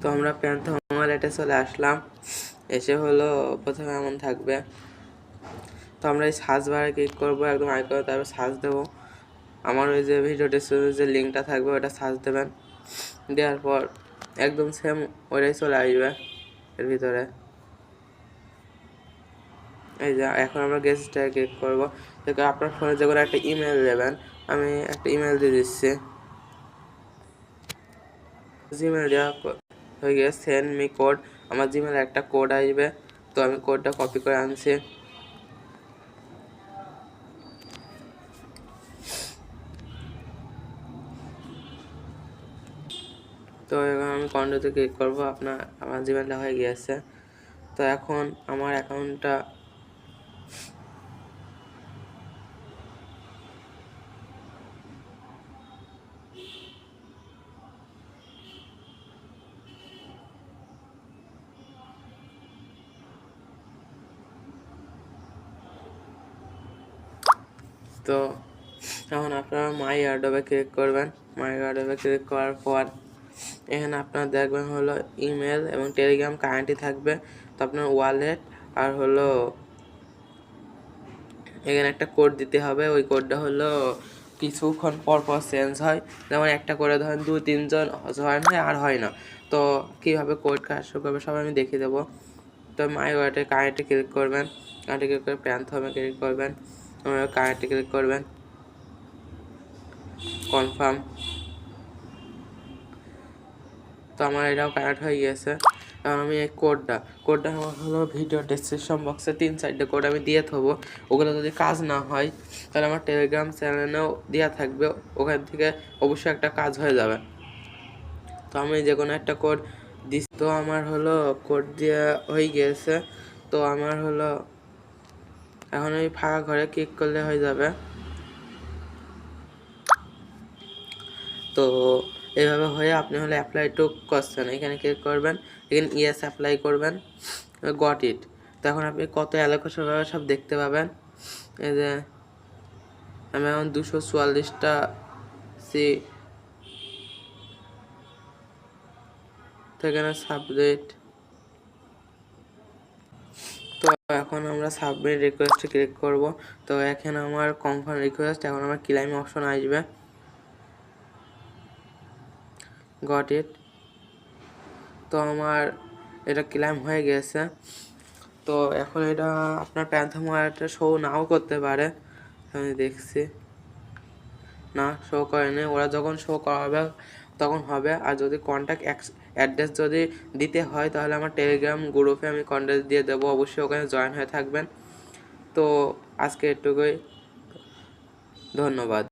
তো আমরা প্যান্থম ওয়ালেটে চলে আসলাম। এসে হলো প্রথমে এমন থাকবে। তো আমরা এই সার্চ বারে ক্লিক করব, একদম আইকনে তারপর সার্চ দেবো। আমার ওই যে ভিডিও ডিসক্রিপশনে যে লিঙ্কটা থাকবে, ওটা সার্চ দেবেন। দেওয়ার পর একদম সেম ওটাই চলে আসবে এর ভিতরে। এই যে এখন আমরা গেস্টটায় ক্লিক করব। আপনার ফোনে যে কোনো একটা ইমেল দেবেন। আমি একটা ইমেল দিয়ে দিচ্ছি। জিমেল দেওয়া হয়ে গিয়ে সেন্ড মি কোড আমার জিমেলে একটা কোড আসবে, তো আমি কোডটা কপি করে আনছি। তো এখন আমি কন্টোতে ক্লিক করব, আপনার, আমার জিমেলটা হয়ে গিয়েছে। তো এখন আমার অ্যাকাউন্টটা তো এখন আপনারা মাই অ্যাডোবে ক্লিক করবেন। মাই অ্যাডোবে ক্লিক করার পর এখানে আপনার দেখবেন হলো ইমেল এবং টেলিগ্রাম কারেন্টই থাকবে। তো আপনার ওয়ালেট আর হলো এখানে একটা কোড দিতে হবে। ওই কোডটা হলো কিছুক্ষণ পর পর চেঞ্জ হয়। যেমন একটা করে ধরেন দু তিনজন জয়েন হয় আর হয় না। তো কীভাবে কোড কাজ করবে সব আমি দেখিয়ে দেবো। তো মাই ওয়ালেটে কারেন্টে ক্লিক করবেন। কারেন্টে ক্লিক করে প্যান্থমে ক্লিক করবেন। কারেন্টে ক্লিক করবেন? কনফার্ম তো আমার এটাও কানেক্ট হয়ে গিয়েছে। কারণ আমি এই কোডটা কোডটা আমার হলো ভিডিও ডেসক্রিপশন বক্সে তিন চারটে কোড আমি দিয়ে থবো। ওগুলো যদি কাজ না হয়, তাহলে আমার টেলিগ্রাম চ্যানেলেও দেওয়া থাকবে। ওখান থেকে অবশ্যই একটা কাজ হয়ে যাবে। তো আমি যে কোনো একটা কোড দিস তো আমার হলো কোড দিয়ে হয়ে গিয়েছে। তো আমার হলো এখন ওই ফাঁকা ঘরে ক্লিক করলে হয়ে যাবে। তো এইভাবে হয়ে আপনি হলে অ্যাপ্লাই টু কোশ্চেন এখানে ক্লিক করবেন, এখানে ইয়েস অ্যাপ্লাই করবেন গট ইট তো এখন আপনি কত অ্যালোকেশন হবে সব দেখতে পাবেন। এই যে আমি এখন দুশো চুয়াল্লিশটা সি তো এখানে সাবজেক্ট তো এখন আমরা সাবমিট রিকোয়েস্টে ক্লিক করব। তো এখানে আমার কনফার্ম রিকোয়েস্ট এখন আমার ক্লাইম অপশন আসবে। গট ইট তো আমার এটা ক্লাইম হয়ে গেছে। তো এখন এটা আপনার প্যান্থাম ওয়ালেটে শো নাও করতে পারে। আমি দেখছি। না শো করেনি। ওরা যখন শো করাবে তখন হবে। আর যদি কন্ট্যাক্ট অ্যাড্রেস যদি দিতে হয়, তাহলে আমার টেলিগ্রাম গ্রুপে আমি কন্ট্যাক্ট দিয়ে দেবো। অবশ্যই ওখানে জয়েন হয়ে থাকবেন। তো আজকে এটুকুই। ধন্যবাদ।